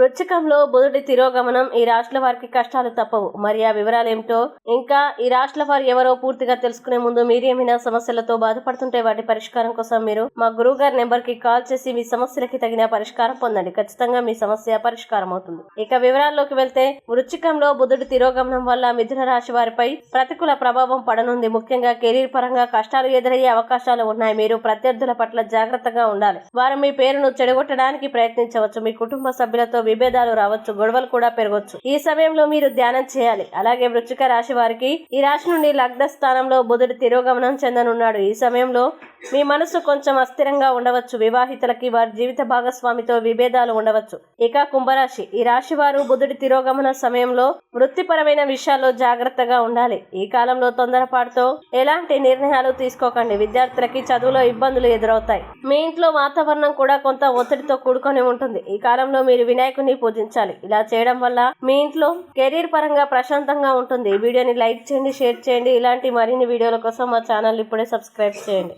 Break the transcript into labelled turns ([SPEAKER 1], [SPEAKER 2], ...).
[SPEAKER 1] వృచ్చికంలో బుధుడి తిరోగమనం ఈ రాష్ట్ర వారికి కష్టాలు తప్పవు. మరి ఆ వివరాలు ఏమిటో ఇంకా ఈ రాష్ట్ర వారు ఎవరో పూర్తిగా తెలుసుకునే ముందు మీరు ఏమైనా సమస్యలతో బాధపడుతుంటే వాటి పరిష్కారం కోసం మీరు మా గురువు గారి నెంబర్కి కాల్ చేసి మీ సమస్యలకి తగిన పరిష్కారం పొందండి. ఖచ్చితంగా మీ సమస్య పరిష్కారం అవుతుంది. ఇక వివరాల్లోకి వెళ్తే వృచ్చికంలో బుధుడి తిరోగమనం వల్ల మిథున రాశి వారిపై ప్రతికూల ప్రభావం పడనుంది. ముఖ్యంగా కెరీర్ పరంగా కష్టాలు ఎదురయ్యే అవకాశాలు ఉన్నాయి. మీరు ప్రత్యర్థుల పట్ల జాగ్రత్తగా ఉండాలి. వారు మీ పేరును చెడగొట్టడానికి ప్రయత్నించవచ్చు. మీ కుటుంబ సభ్యులతో విభేదాలు రావచ్చు గొడవలు కూడా పెరగవచ్చు ఈ సమయంలో మీరు ధ్యానం చేయాలి. అలాగే వృచ్చిక రాశి వారికి ఈ రాశి నుండి లగ్న స్థానంలో బుధుడు తిరోగమనం చెందనున్నాడు. ఈ సమయంలో మీ మనసు కొంచెం అస్థిరంగా ఉండవచ్చు. వివాహితులకి వారి జీవిత భాగస్వామితో విభేదాలు ఉండవచ్చు. ఇక కుంభరాశి. ఈ రాశి వారు బుధుడి తిరోగమన సమయంలో వృత్తిపరమైన విషయాల్లో జాగ్రత్తగా ఉండాలి. ఈ కాలంలో తొందరపాటుతో ఎలాంటి నిర్ణయాలు తీసుకోకండి. విద్యార్థులకి చదువులో ఇబ్బందులు ఎదురవుతాయి. మీ ఇంట్లో వాతావరణం కూడా కొంత ఒత్తిడితో కూడుకొని ఉంటుంది. ఈ కాలంలో మీరు వినాయకుని పూజించాలి. ఇలా చేయడం వల్ల మీ ఇంట్లో కెరీర్ పరంగా ప్రశాంతంగా ఉంటుంది. ఈ వీడియోని లైక్ చేయండి షేర్ చేయండి. ఇలాంటి మరిన్ని వీడియోల కోసం మా ఛానల్ ఇప్పుడే సబ్స్క్రైబ్ చేయండి.